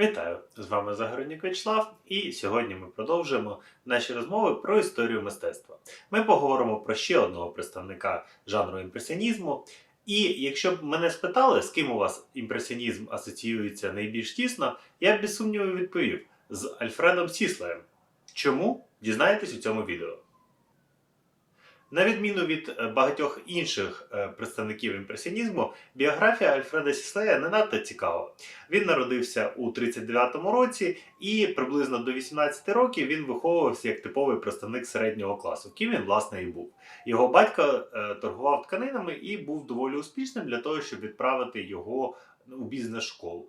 Вітаю! З вами Загороднік Вячеслав, і сьогодні ми продовжуємо наші розмови про історію мистецтва. Ми поговоримо про ще одного представника жанру імпресіонізму. І якщо б мене спитали, з ким у вас імпресіонізм асоціюється найбільш тісно, я б без сумніву відповів з Альфредом Сіслеєм. Чому? Дізнаєтесь у цьому відео. На відміну від е, багатьох інших е, представників імпресіонізму, біографія Альфреда Сіслея не надто цікава. Він народився у 39-му році, і приблизно до 18 років він виховувався як типовий представник середнього класу, ким він власне і був. Його батько е, торгував тканинами і був доволі успішним для того, щоб відправити його у бізнес-школу.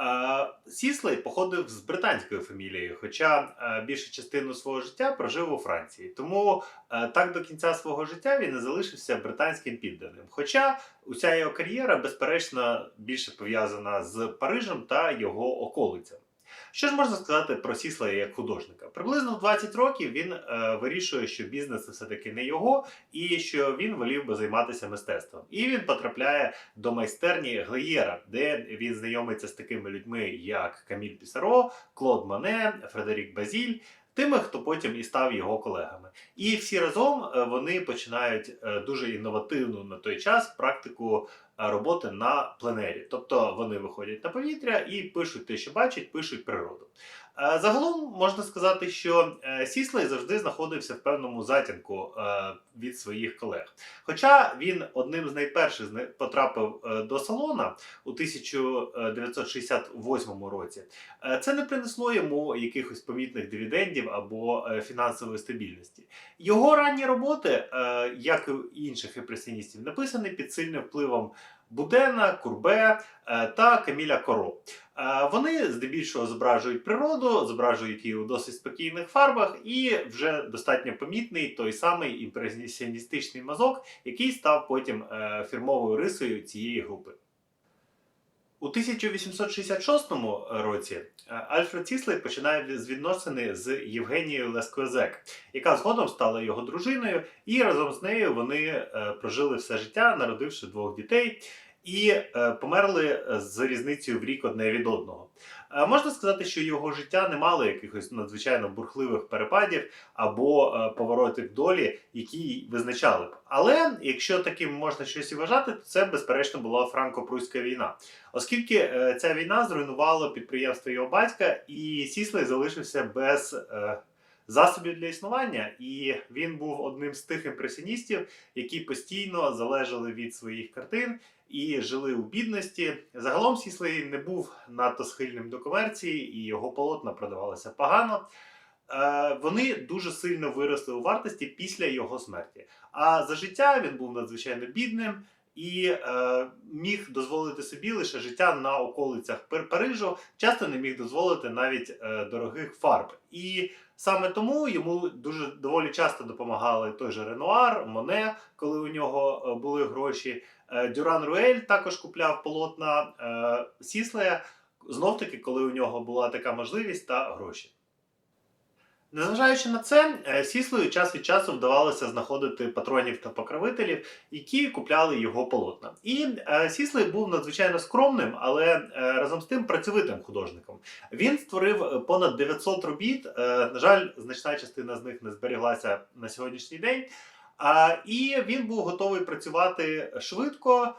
Е, Сіслей походив з британської фамілії, хоча е, більшу частину свого життя прожив у Франції. Тому е, так до кінця свого життя він і залишився британським підданим. Хоча уся його кар'єра, безперечно, більше пов'язана з Парижем та його околицями. Що ж можна сказати про Сіслея як художника? Приблизно в 20 років він е, вирішує, що бізнес це все-таки не його, і що він волів би займатися мистецтвом. І він потрапляє до майстерні Глеєра, де він знайомиться з такими людьми, як Каміль Пісаро, Клод Мане, Фредерік Базіль. Тими, хто потім і став його колегами, і всі разом е, вони починають е, дуже інновативну на той час практику роботи на пленері. Тобто вони виходять на повітря і пишуть те, що бачать, пишуть природу. Е, Загалом можна сказати, що е, Сіслей завжди знаходився в певному затінку е, від своїх колег. Хоча він одним з найперших потрапив до салона у 1968 році, це не принесло йому якихось помітних дивідендів або фінансової стабільності. Його ранні роботи, як і інших імпресіоністів, написані під сильним впливом Будена, Курбе е, та Каміля Коро. Е, Вони здебільшого зображують природу, зображують її у досить спокійних фарбах, і вже достатньо помітний той самий імпресіоністичний мазок, який став потім е, фірмовою рисою цієї групи. У 1866 році е, Альфред Сіслей починає з відносини з Євгенією Лесквезек, яка згодом стала його дружиною, і разом з нею вони е, прожили все життя, народивши двох дітей, і е, померли з різницею в рік одне від одного. Е, Можна сказати, що його життя не мало якихось надзвичайно бурхливих перепадів або е, поворотів долі, які визначали б. Але якщо таким можна щось і вважати, то це безперечно була франко-пруська війна. Оскільки е, ця війна зруйнувала підприємство його батька, і Сіслей залишився без засобів для існування, і він був одним з тих імпресіоністів, які постійно залежали від своїх картин і жили у бідності. Загалом Сіслей не був надто схильним до комерції, і його полотна продавалися погано. Е, Вони дуже сильно виросли у вартості після його смерті. А за життя він був надзвичайно бідним і е, міг дозволити собі лише життя на околицях Пар- Парижу, часто не міг дозволити навіть е, дорогих фарб. І саме тому йому дуже доволі часто допомагали той же Ренуар, Моне, коли у нього е, були гроші. Е, Дюран Руель також купляв полотна е, Сіслея, знов таки, коли у нього була така можливість та гроші. Незважаючи на це, е, Сіслею час від часу вдавалося знаходити патронів та покровителів, які купляли його полотна. І е, Сіслей був надзвичайно скромним, але е, разом з тим працьовитим художником. Він створив понад 900 робіт. На жаль, значна частина з них не зберіглася на сьогоднішній день. І він був готовий працювати швидко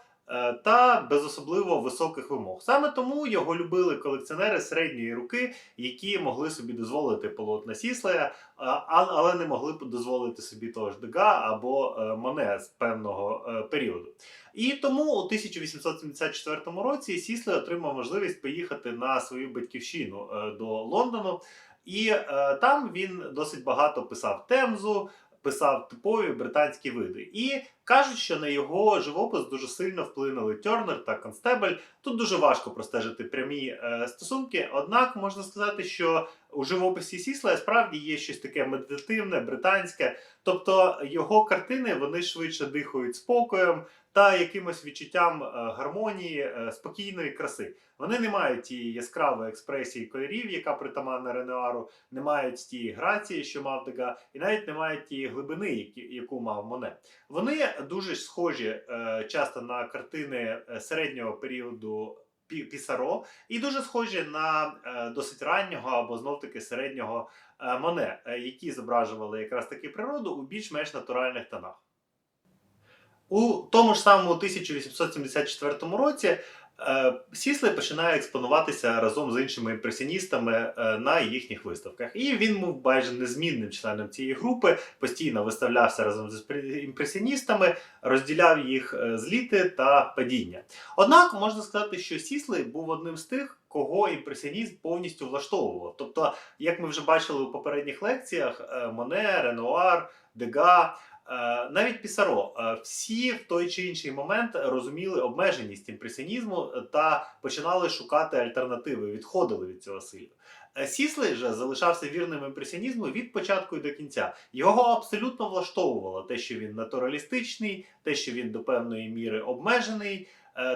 та без особливо високих вимог. Саме тому його любили колекціонери середньої руки, які могли собі дозволити полотна Сіслея, а- але не могли дозволити собі того ж Дега або е, Моне з певного е, періоду. І тому у 1874 році Сіслей отримав можливість поїхати на свою батьківщину е, до Лондону, і е, там він досить багато писав темзу. Писав типові британські види, і кажуть, що на його живопис дуже сильно вплинули Тернер та Констебель. Тут дуже важко простежити прямі е, стосунки. Однак можна сказати, що у живописі Сісла справді є щось таке медитативне, британське. Тобто його картини вони швидше дихають спокоєм та якимось відчуттям е, гармонії, е, спокійної краси. Вони не мають тієї яскравої експресії кольорів, яка притаманна Ренуару, не мають тієї грації, що мав Дега, і навіть не мають тієї глибини, яку мав Моне. Вони дуже схожі е, часто на картини середнього періоду Пісаро, і дуже схожі на досить раннього або знов таки середнього Моне, які зображували якраз таки природу у більш-менш натуральних тонах. У тому ж самому 1874 році е, Сіслей починає експонуватися разом з іншими імпресіоністами е, на їхніх виставках. І він був майже незмінним членом цієї групи, постійно виставлявся разом з імпресіоністами, розділяв їх е, зліти та падіння. Однак можна сказати, що Сіслей був одним з тих, кого імпресіонізм повністю влаштовував. Тобто, як ми вже бачили у попередніх лекціях, Моне, Ренуар, Дега. Е, Навіть Пісаро, е, всі в той чи інший момент розуміли обмеженість імпресіонізму та починали шукати альтернативи, відходили від цього сильно. Е, Сіслей же залишався вірним імпресіонізму від початку і до кінця. Його абсолютно влаштовувало те, що він натуралістичний, те, що він до певної міри обмежений,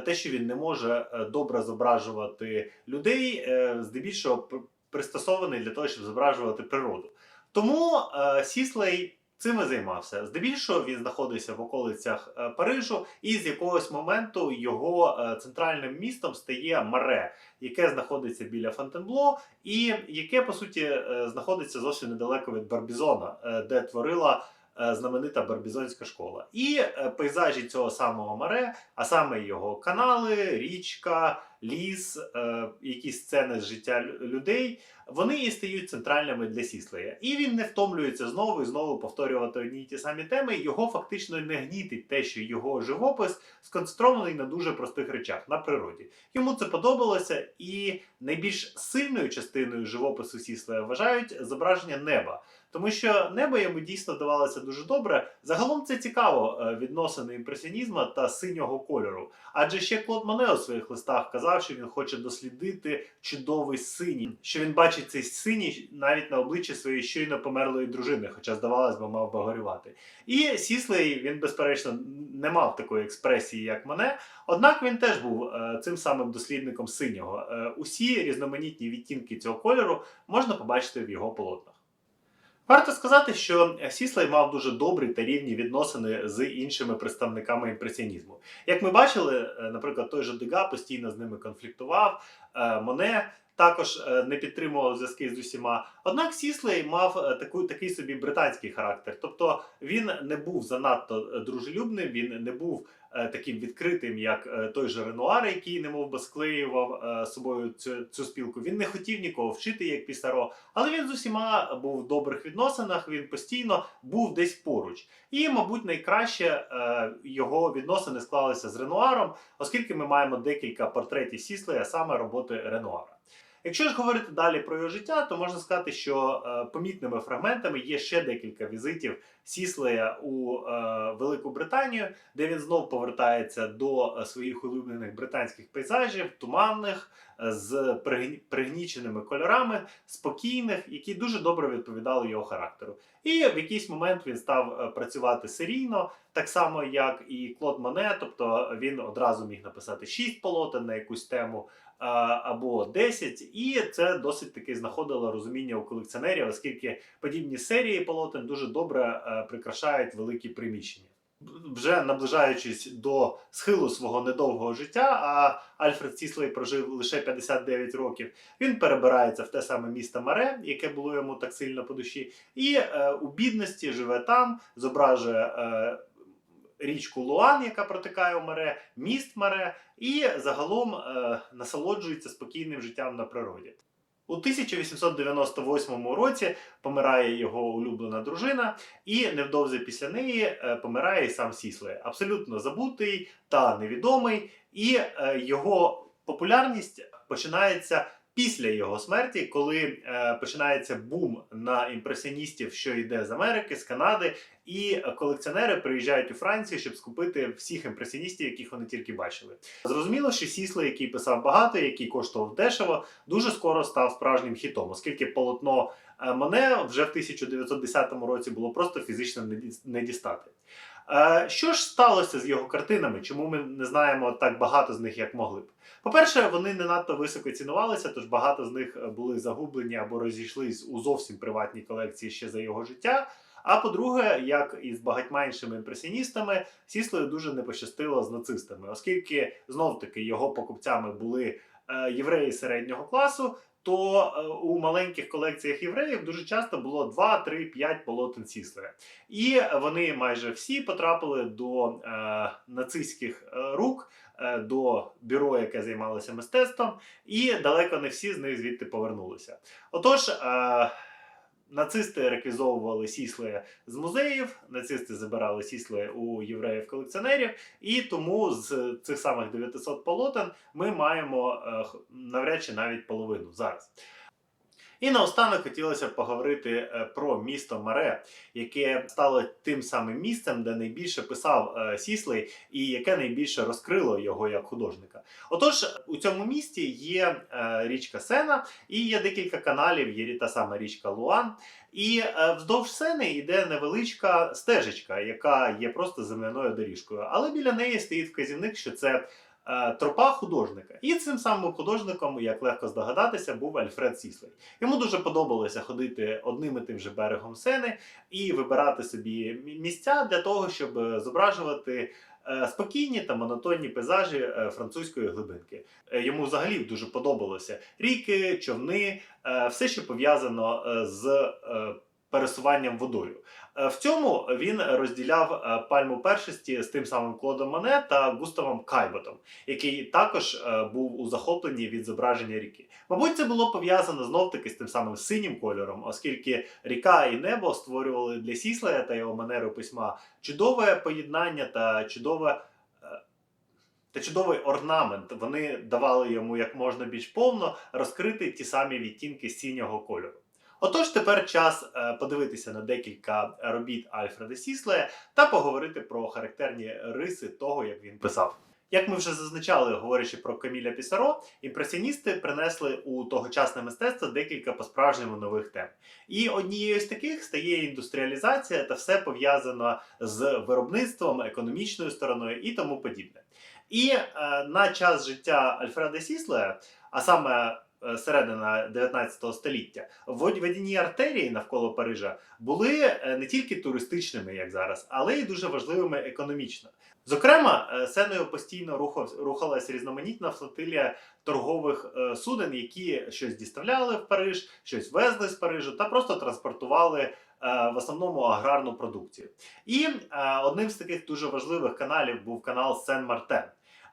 те, що він не може добре зображувати людей, здебільшого пристосований для того, щоб зображувати природу. Тому Сіслей цим і займався. Здебільшого він знаходився в околицях е, Парижу, і з якогось моменту його е, центральним містом стає Маре, яке знаходиться біля Фонтенбло, і яке по суті е, знаходиться зовсім недалеко від Барбізона, де творила. Знаменита Барбізонська школа. І пейзажі цього самого Маре, а саме його канали, річка, ліс, е, якісь сцени з життя людей, вони і стають центральними для Сіслея. І він не втомлюється знову і знову повторювати одні й ті самі теми. Його фактично не гнітить те, що його живопис сконцентрований на дуже простих речах на природі. Йому це подобалося, і найбільш сильною частиною живопису Сіслея вважають зображення неба. Тому що небо йому дійсно давалося дуже добре. Загалом це цікаво е, відносини імпресіонізму та синього кольору. Адже ще Клод Моне у своїх листах казав, що він хоче дослідити чудовий синій, що він бачить цей синій навіть на обличчі своєї щойно померлої дружини, хоча здавалось би, мав би горювати. І Сіслей він, безперечно, не мав такої експресії, як Моне, однак він теж був е, цим самим дослідником синього. Е, усі різноманітні відтінки цього кольору можна побачити в його полотнах. Варто сказати, що Сіслей мав дуже добрі та рівні відносини з іншими представниками імпресіонізму. Як ми бачили, е, наприклад, той же Дега постійно з ними конфліктував, е, Моне також е, не підтримував зв'язки з усіма. Однак Сіслей мав е, таку, такий собі британський характер. Тобто він не був занадто е, дружелюбним, він не був таким відкритим, як той же Ренуар, який немов би склеював собою цю, цю спілку. Він не хотів нікого вчити, як Пісаро, але він з усіма був в добрих відносинах, він постійно був десь поруч. І, мабуть, найкраще його відносини склалися з Ренуаром, оскільки ми маємо декілька портретів Сіслея, саме роботи Ренуара. Якщо ж говорити далі про його життя, то можна сказати, що е, помітними фрагментами є ще декілька візитів Сіслея у е, Велику Британію, де він знов повертається до е, своїх улюблених британських пейзажів, туманних, е, з пригні- пригніченими кольорами, спокійних, які дуже добре відповідали його характеру. І в якийсь момент він став е, працювати серійно, так само як і Клод Моне, тобто він одразу міг написати 6 полотен на якусь тему або 10, і це досить таки знаходило розуміння у колекціонерів, оскільки подібні серії полотен дуже добре е, прикрашають великі приміщення. Вже наближаючись до схилу свого недовгого життя, а Альфред Сіслей прожив лише 59 років. Він перебирається в те саме місто Маре, яке було йому так сильно по душі, і е, у бідності живе там, зображує е, річку Луан, яка протикає у море, міст море, і загалом е, насолоджується спокійним життям на природі. У 1898 році помирає його улюблена дружина, і невдовзі після неї е, помирає і сам Сіслей. Абсолютно забутий та невідомий, і е, його популярність починається після його смерті, коли е, починається бум на імпресіоністів, що йде з Америки, з Канади, і колекціонери приїжджають у Францію, щоб скупити всіх імпресіоністів, яких вони тільки бачили. Зрозуміло, що Сіслей, який писав багато, який коштував дешево, дуже скоро став справжнім хітом, оскільки полотно е, Моне вже в 1910 році було просто фізично не дістати. Е, Що ж сталося з його картинами? Чому ми не знаємо так багато з них, як могли б? По-перше, вони не надто високо цінувалися, тож багато з них е, були загублені або розійшлись у зовсім приватній колекції ще за його життя. А по-друге, як і з багатьма іншими імпресіоністами, Сіслою дуже не пощастило з нацистами, оскільки знов таки його покупцями були е, євреї середнього класу. То е, у маленьких колекціях євреїв дуже часто було 2, 3, 5 полотен Сіслера. І вони майже всі потрапили до е, нацистських е, рук, е, до бюро, яке займалося мистецтвом, і далеко не всі з них звідти повернулися. Отож, е, нацисти реквізовували сісли з музеїв, нацисти забирали сісли у євреїв-колекціонерів, і тому з цих самих 900 полотен ми маємо е, навряд чи навіть половину зараз. І наостанок хотілося б поговорити е, про місто Маре, яке стало тим самим місцем, де найбільше писав е, Сіслей і яке найбільше розкрило його як художника. Отож, у цьому місті є е, річка Сена, і є декілька каналів, є та сама річка Луан. І вздовж Сени йде невеличка стежечка, яка є просто земляною доріжкою. Але біля неї стоїть вказівник, що це тропа художника. І цим самим художником, як легко здогадатися, був Альфред Сіслей. Йому дуже подобалося ходити одним і тим же берегом Сени і вибирати собі місця для того, щоб е, зображувати. е, Спокійні та монотонні пейзажі е, французької глибинки. Е, Йому взагалі дуже подобалося ріки, човни, е, все, що пов'язано е, з е, пересуванням водою. Е, В цьому він розділяв е, пальму першості з тим самим Клодом Мане та Густавом Кайботом, який також е, був у захопленні від зображення ріки. Мабуть, це було пов'язано знов таки з тим самим синім кольором, оскільки ріка і небо створювали для Сіслея та його манеру письма чудове поєднання та чудове. Та чудовий орнамент вони давали йому як можна більш повно розкрити ті самі відтінки синього кольору. Отож, тепер час е, подивитися на декілька робіт Альфреда Сіслея та поговорити про характерні риси того, як він писав. Як ми вже зазначали, говорячи про Каміля Пісаро, імпресіоністи принесли у тогочасне мистецтво декілька по-справжньому нових тем. І однією з таких стає індустріалізація та все пов'язано з виробництвом, економічною стороною і тому подібне. І е, на час життя Альфреда Сіслея, а саме е, середина 19 століття, вод- водяні артерії навколо Парижа були е, не тільки туристичними, як зараз, але й дуже важливими економічно. Зокрема, е, сеною постійно рухав, рухалась різноманітна флотилія торгових суден, які щось діставляли в Париж, щось везли з Парижу та просто транспортували в основному аграрну продукцію. І одним з таких дуже важливих каналів був канал Сен-Мартен.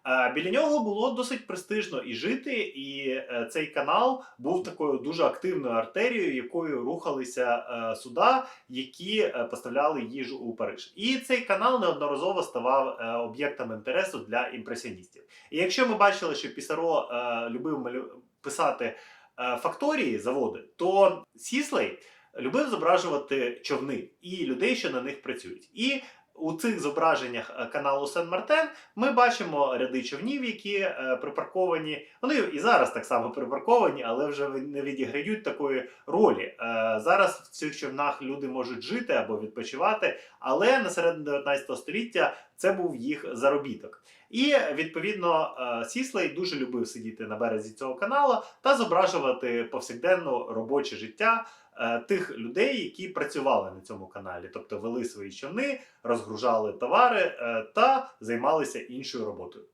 Е, Біля нього було досить престижно і жити, і е, цей канал був такою дуже активною артерією, якою рухалися е, суда, які поставляли їжу у Париж. І цей канал неодноразово ставав об'єктом інтересу для імпресіоністів. І якщо ми бачили, що Пісаро любив писати факторії, заводи, то Сіслей любив зображувати човни і людей, що на них працюють. І у цих зображеннях е, каналу Сен-Мартен ми бачимо ряди човнів, які е, припарковані. Вони і зараз так само припарковані, але вже не відіграють такої ролі. Е, зараз в цих човнах люди можуть жити або відпочивати, але на середину 19 століття це був їх заробіток. І відповідно е, Сіслей дуже любив сидіти на березі цього каналу та зображувати повсякденно робоче життя е, тих людей, які працювали на цьому каналі, тобто вели свої човни, розгружали товари е, та займалися іншою роботою.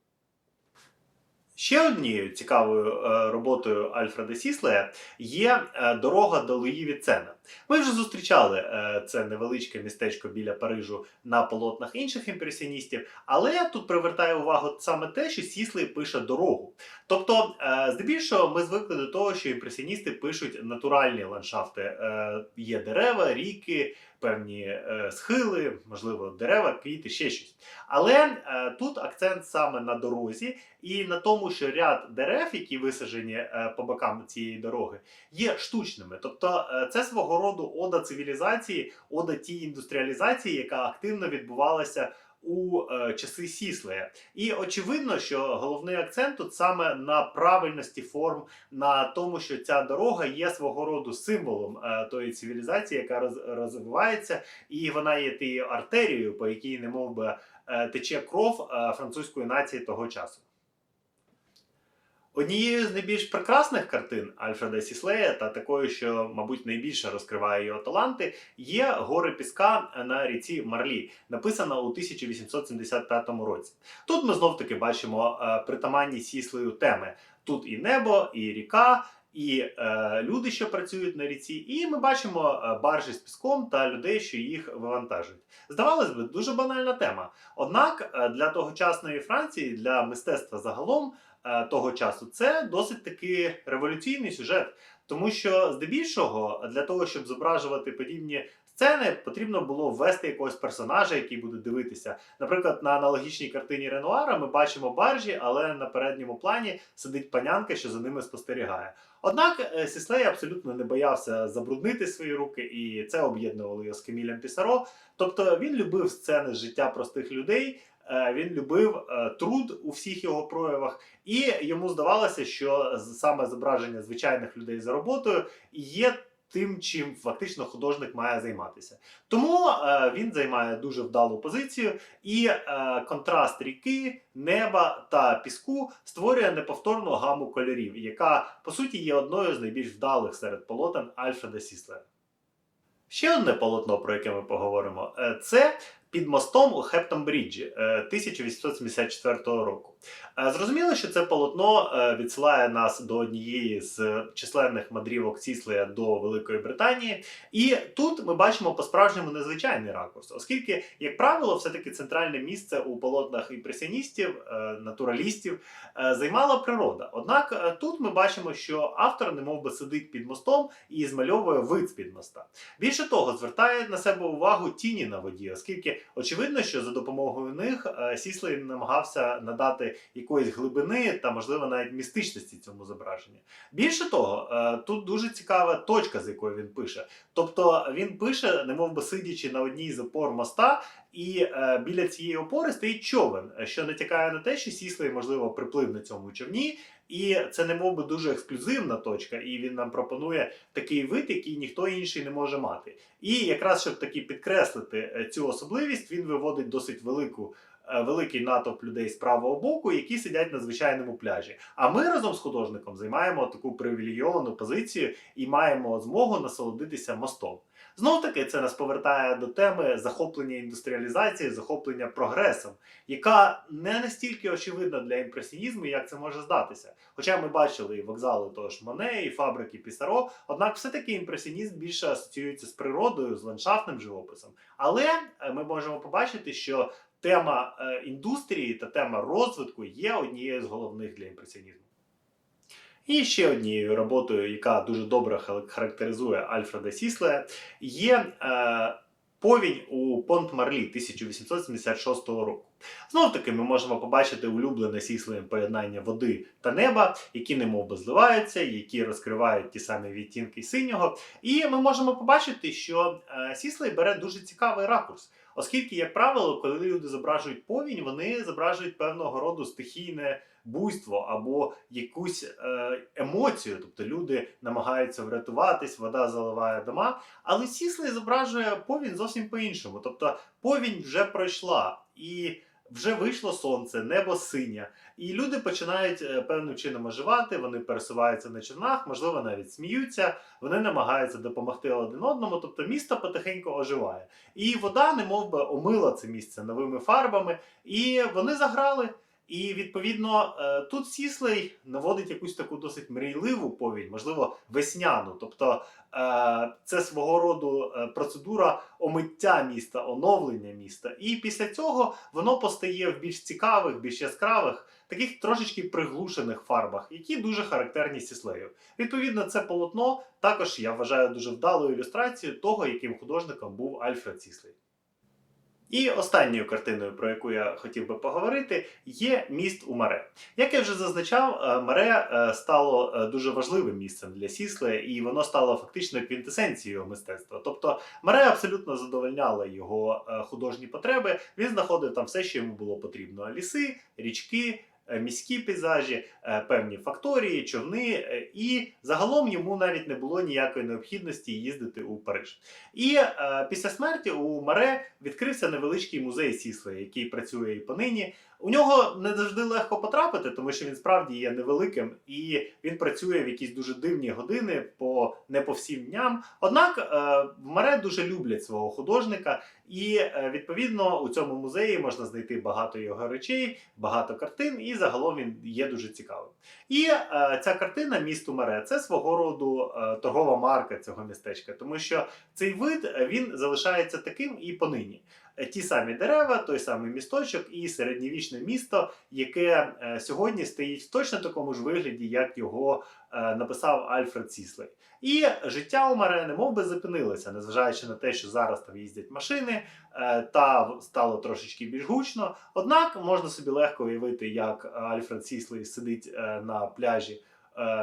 Ще однією цікавою е, роботою Альфреда Сіслея є е, дорога до Луї Віцена. Ми вже зустрічали е, це невеличке містечко біля Парижу на полотнах інших імпресіоністів, але тут привертає увагу саме те, що Сіслей пише дорогу. Тобто, здебільшого, ми звикли до того, що імпресіоністи пишуть натуральні ландшафти. Є дерева, ріки, певні е, схили, можливо, дерева, квіти, ще щось. Але е, тут акцент саме на дорозі і на тому, що ряд дерев, які висаджені е, по бокам цієї дороги, є штучними. Тобто, це свого роду ода цивілізації, ода тій індустріалізації, яка активно відбувалася у е, часи Сіслея. І очевидно, що головний акцент тут саме на правильності форм, на тому, що ця дорога є свого роду символом е, тої цивілізації, яка роз, розвивається, і вона є тією артерією, по якій немов би е, тече кров французької нації того часу. Однією з найбільш прекрасних картин Альфреда Сіслея та такою, що, мабуть, найбільше розкриває його таланти, є Гори Піска на ріці Марлі, написана у 1875 році. Тут ми знов таки бачимо е, притаманні Сіслею теми. Тут і небо, і ріка, і е, люди, що працюють на ріці, і ми бачимо е, баржі з піском та людей, що їх вивантажують. Здавалось би, дуже банальна тема. Однак е, для тогочасної Франції, для мистецтва загалом того часу, це досить таки революційний сюжет. Тому що здебільшого для того, щоб зображувати подібні сцени, потрібно було ввести якогось персонажа, який буде дивитися. Наприклад, на аналогічній картині Ренуара ми бачимо баржі, але на передньому плані сидить панянка, що за ними спостерігає. Однак е, Сіслей абсолютно не боявся забруднити свої руки, і це об'єднувало його з Камілем Пісаро. Тобто він любив сцени з життя простих людей. Е, Він любив е, труд у всіх його проявах, і йому здавалося, що саме зображення звичайних людей за роботою є тим, чим фактично художник має займатися. Тому е, він займає дуже вдалу позицію, і контраст ріки, неба та піску створює неповторну гаму кольорів, яка по суті є одною з найбільш вдалих серед полотен Альфреда Сіслера. Ще одне полотно, про яке ми поговоримо, це під мостом у Хептон-Бріджі е, 1874 року. Е, Зрозуміло, що це полотно е, відсилає нас до однієї з численних мандрівок Сіслея до Великої Британії. І тут ми бачимо по-справжньому незвичайний ракурс, оскільки, як правило, все-таки центральне місце у полотнах імпресіоністів, натуралістів займала природа. Однак тут ми бачимо, що автор немов би сидить під мостом і змальовує вид з-під моста. Більше того, звертає на себе увагу тіні на воді, оскільки очевидно, що за допомогою них е, Сіслей намагався надати якоїсь глибини та, можливо, навіть містичності цьому зображенню. Більше того, е, тут дуже цікава точка, з якої він пише. Тобто він пише, немов би сидячи на одній з опор моста, і е, біля цієї опори стоїть човен, е, що натякає на те, що Сіслей, можливо, приплив на цьому човні. І це не би дуже ексклюзивна точка, і він нам пропонує такий вид, який ніхто інший не може мати. І якраз щоб таки підкреслити е, цю особливість, він виводить досить велику. е, Великий натовп людей з правого боку, які сидять на звичайному пляжі. А ми разом з художником займаємо таку привілейовану позицію і маємо змогу насолодитися мостом. Знов таки, це нас повертає до теми захоплення індустріалізації, захоплення прогресом, яка не настільки очевидна для імпресіонізму, як це може здатися. Хоча ми бачили і вокзали того ж Моне, і фабрики Пісаро, однак все-таки імпресіонізм більше асоціюється з природою, з ландшафтним живописом. Але е, ми можемо побачити, що тема е, індустрії та тема розвитку є однією з головних для імпресіонізму. І ще однією роботою, яка дуже добре хар- характеризує Альфреда Сіслея, є е, повінь у Понт Марлі 1876 року. Знов таки ми можемо побачити улюблене Сіслеєм поєднання води та неба, які немов би зливаються, які розкривають ті самі відтінки синього. І ми можемо побачити, що е, Сіслей бере дуже цікавий ракурс. Оскільки, як правило, коли люди зображують повінь, вони зображують певного роду стихійне буйство або якусь е, емоцію. Тобто люди намагаються врятуватись, вода заливає дома. Але Сіслей зображує повінь зовсім по-іншому. Тобто повінь вже пройшла і. Вже вийшло сонце, небо синє, і люди починають е, певним чином оживати. Вони пересуваються на човнах, можливо, навіть сміються. Вони намагаються допомогти один одному. Тобто місто потихеньку оживає. І вода, немов би, омила це місце новими фарбами, і вони заграли. І відповідно е, тут Сіслей наводить якусь таку досить мрійливу повінь, можливо, весняну. Тобто е, це свого роду е, процедура омиття міста, оновлення міста. І після цього воно постає в більш цікавих, більш яскравих, таких трошечки приглушених фарбах, які дуже характерні Сіслею. Відповідно, це полотно також я вважаю дуже вдалою ілюстрацією того, яким художником був Альфред Сіслей. І останньою картиною, про яку я хотів би поговорити, є міст у Маре. Як я вже зазначав, е, Маре е, стало е, дуже важливим місцем для Сісле, і воно стало фактично квінтесенцією мистецтва. Тобто Маре абсолютно задовольняла його художні потреби. Він знаходив там все, що йому було потрібно: ліси, річки. Е, Міські пейзажі, е, певні факторії, човни, е, і загалом йому навіть не було ніякої необхідності їздити у Париж. І після смерті у Маре відкрився невеличкий музей Сісли, який працює і понині. У нього не завжди легко потрапити, тому що він справді є невеликим і він працює в якісь дуже дивні години по не по всім дням. Однак е, в Маре дуже люблять свого художника, і е, відповідно у цьому музеї можна знайти багато його речей, багато картин, і загалом він є дуже цікавим. І е, ця картина місту Маре це свого роду торгова марка цього містечка, тому що цей вид він залишається таким і понині. Е, Ті самі дерева, той самий місточок і середньовічне місто, яке е, сьогодні стоїть в точно такому ж вигляді, як його е, написав Альфред Сіслей. І життя у Маре немов би зупинилося, незважаючи на те, що зараз там їздять машини, та стало трошечки більш гучно. Однак можна собі легко уявити, як Альфред Сіслей сидить на пляжі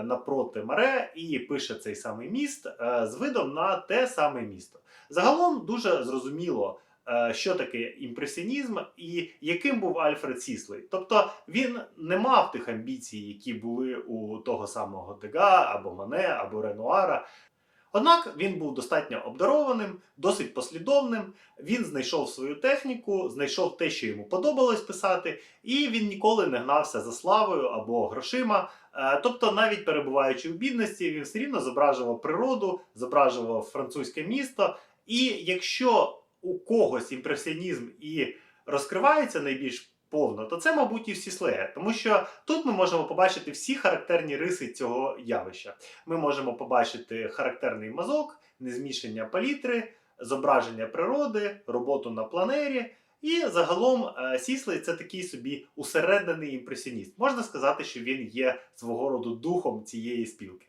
напроти Маре і пише цей самий міст з видом на те саме місто. Загалом дуже зрозуміло. Е, Що таке імпресіонізм і яким був Альфред Сіслей? Тобто він не мав тих амбіцій, які були у того самого Дега або Мане, або Ренуара. Однак він був достатньо обдарованим, досить послідовним. Він знайшов свою техніку, знайшов те, що йому подобалось писати, і він ніколи не гнався за славою або грошима. Е, Тобто, навіть перебуваючи в бідності, він все рівно зображував природу, зображував французьке місто. І якщо у когось імпресіонізм і розкривається найбільш повно, то це, мабуть, і в Сіслея. Тому що тут ми можемо побачити всі характерні риси цього явища. Ми можемо побачити характерний мазок, незмішання палітри, зображення природи, роботу на планері. І загалом е, Сіслей це такий собі усереднений імпресіоніст. Можна сказати, що він є свого роду духом цієї спілки.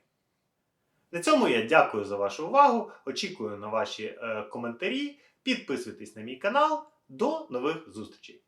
На цьому я дякую за вашу увагу. Очікую на ваші е, коментарі. Підписуйтесь на мій канал. До нових зустрічей!